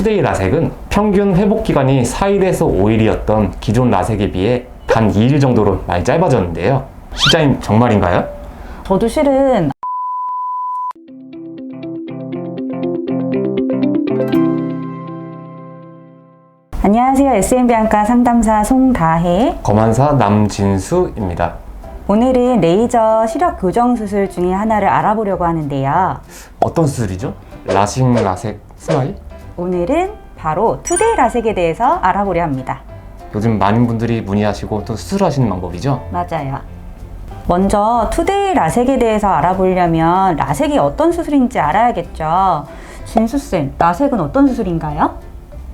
투데이 라섹은 평균 회복 기간이 4일에서 5일이었던 기존 라섹에 비해 단 2일 정도로 많이 짧아졌는데요. 시장님 정말인가요? 저도 실은 안녕하세요. SMB안과 상담사 송다혜. 검안사 남진수입니다. 오늘은 레이저 시력 교정 수술 중에 하나를 알아보려고 하는데요. 어떤 수술이죠? 라식, 라섹, 스마일? 오늘은 바로 투데이 라섹에 대해서 알아보려 합니다. 요즘 많은 분들이 문의하시고 또 수술하시는 방법이죠? 맞아요. 먼저 투데이 라섹에 대해서 알아보려면 라섹이 어떤 수술인지 알아야겠죠. 진수쌤, 라섹은 어떤 수술인가요?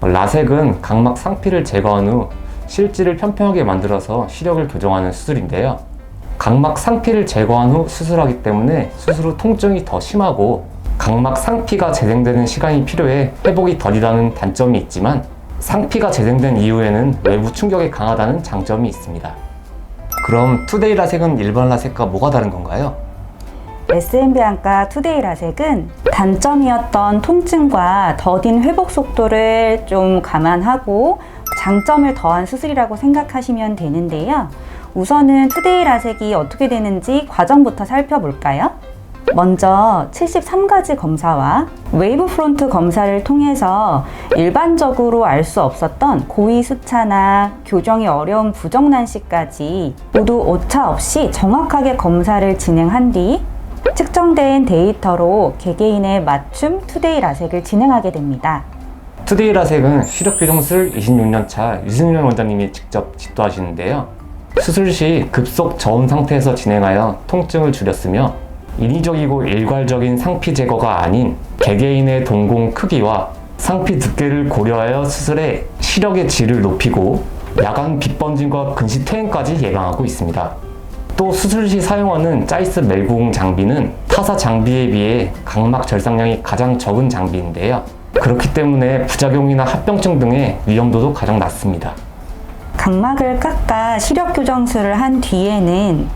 라섹은 각막 상피를 제거한 후 실지를 평평하게 만들어서 시력을 교정하는 수술인데요. 각막 상피를 제거한 후 수술하기 때문에 수술 후 통증이 더 심하고 각막 상피가 재생되는 시간이 필요해 회복이 덜이라는 단점이 있지만 상피가 재생된 이후에는 외부 충격이 강하다는 장점이 있습니다. 그럼 투데이 라섹은 일반 라섹과 뭐가 다른 건가요? SMB안과 투데이 라섹은 단점이었던 통증과 더딘 회복 속도를 좀 감안하고 장점을 더한 수술이라고 생각하시면 되는데요. 우선은 투데이 라섹이 어떻게 되는지 과정부터 살펴볼까요? 먼저 73가지 검사와 웨이브 프론트 검사를 통해서 일반적으로 알 수 없었던 고위 수차나 교정이 어려운 부정난시까지 모두 오차 없이 정확하게 검사를 진행한 뒤 측정된 데이터로 개개인의 맞춤 투데이 라섹을 진행하게 됩니다. 투데이 라섹은 시력 교정술 26년 차 유승현 원장님이 직접 지도하시는데요. 수술 시 급속 저온 상태에서 진행하여 통증을 줄였으며 인위적이고 일괄적인 상피 제거가 아닌 개개인의 동공 크기와 상피 두께를 고려하여 수술에 시력의 질을 높이고 야간 빛 번짐과 근시 퇴행까지 예방하고 있습니다. 또 수술 시 사용하는 짜이스 멜공 장비는 타사 장비에 비해 각막 절상량이 가장 적은 장비인데요. 그렇기 때문에 부작용이나 합병증 등의 위험도도 가장 낮습니다. 각막을 깎아 시력 교정술을 한 뒤에는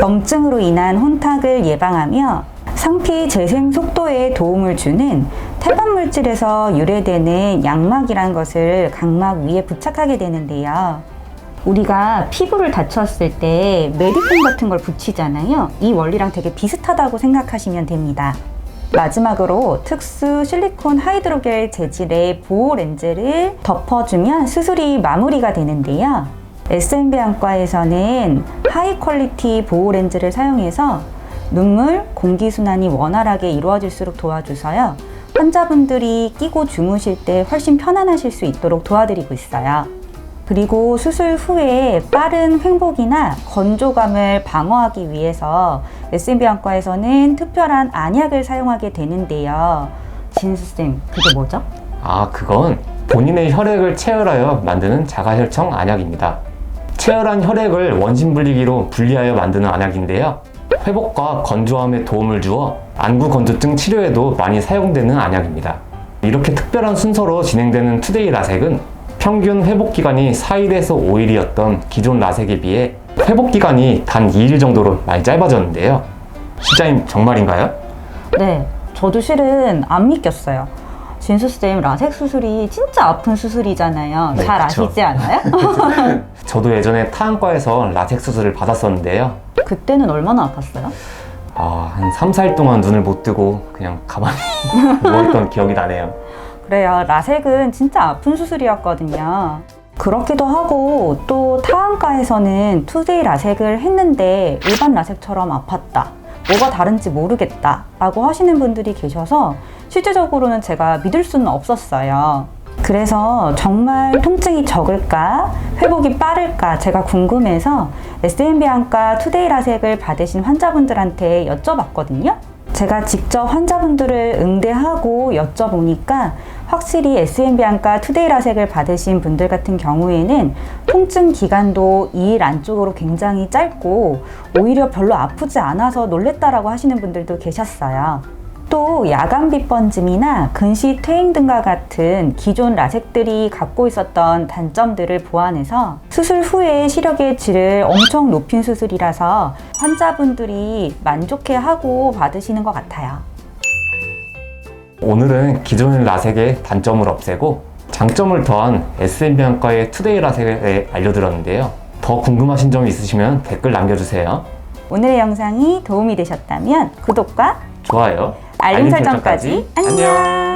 염증으로 인한 혼탁을 예방하며 상피 재생 속도에 도움을 주는 태반 물질에서 유래되는 양막이라는 것을 각막 위에 부착하게 되는데요. 우리가 피부를 다쳤을 때 메디폼 같은 걸 붙이잖아요. 이 원리랑 되게 비슷하다고 생각하시면 됩니다. 마지막으로 특수 실리콘 하이드로겔 재질의 보호 렌즈를 덮어주면 수술이 마무리가 되는데요. SMB 안과에서는 하이 퀄리티 보호 렌즈를 사용해서 눈물, 공기순환이 원활하게 이루어질수록 도와줘서요. 환자분들이 끼고 주무실 때 훨씬 편안하실 수 있도록 도와드리고 있어요. 그리고 수술 후에 빠른 횡복이나 건조감을 방어하기 위해서 SMB 안과에서는 특별한 안약을 사용하게 되는데요. 진수쌤, 그게 뭐죠? 아, 그건 본인의 혈액을 체열하여 만드는 자가혈청 안약입니다. 체열한 혈액을 원심 분리기로 분리하여 만드는 안약인데요. 회복과 건조함에 도움을 주어 안구 건조증 치료에도 많이 사용되는 안약입니다. 이렇게 특별한 순서로 진행되는 투데이 라섹은 평균 회복 기간이 4일에서 5일이었던 기존 라섹에 비해 회복 기간이 단 2일 정도로 많이 짧아졌는데요. 시장님 정말인가요? 네, 저도 실은 안 믿겼어요. 진수쌤, 라섹 수술이 진짜 아픈 수술이잖아요. 네, 잘 그쵸. 아시지 않아요? 저도 예전에 타안과에서 라섹 수술을 받았었는데요. 그때는 얼마나 아팠어요? 아, 한 3, 4일 동안 눈을 못 뜨고 그냥 가만히 누워있던 기억이 나네요. 그래요. 라섹은 진짜 아픈 수술이었거든요. 그렇기도 하고 또 타안과에서는 투데이 라섹을 했는데 일반 라섹처럼 아팠다. 뭐가 다른지 모르겠다. 라고 하시는 분들이 계셔서 실제적으로는 제가 믿을 수는 없었어요. 그래서 정말 통증이 적을까, 회복이 빠를까 제가 궁금해서 SMB 안과 투데이 라섹을 받으신 환자분들한테 여쭤봤거든요. 제가 직접 환자분들을 응대하고 여쭤보니까 확실히 SMB 안과 투데이 라섹을 받으신 분들 같은 경우에는 통증 기간도 2일 안쪽으로 굉장히 짧고 오히려 별로 아프지 않아서 놀랬다라고 하시는 분들도 계셨어요. 또 야간 빛번짐이나 근시 퇴행 등과 같은 기존 라섹들이 갖고 있었던 단점들을 보완해서 수술 후에 시력의 질을 엄청 높인 수술이라서 환자분들이 만족해하고 받으시는 것 같아요. 오늘은 기존의 라섹의 단점을 없애고 장점을 더한 SMB안과의 투데이 라섹을 알려드렸는데요. 더 궁금하신 점이 있으시면 댓글 남겨주세요. 오늘의 영상이 도움이 되셨다면 구독과 좋아요. 알림 설정까지. 안녕.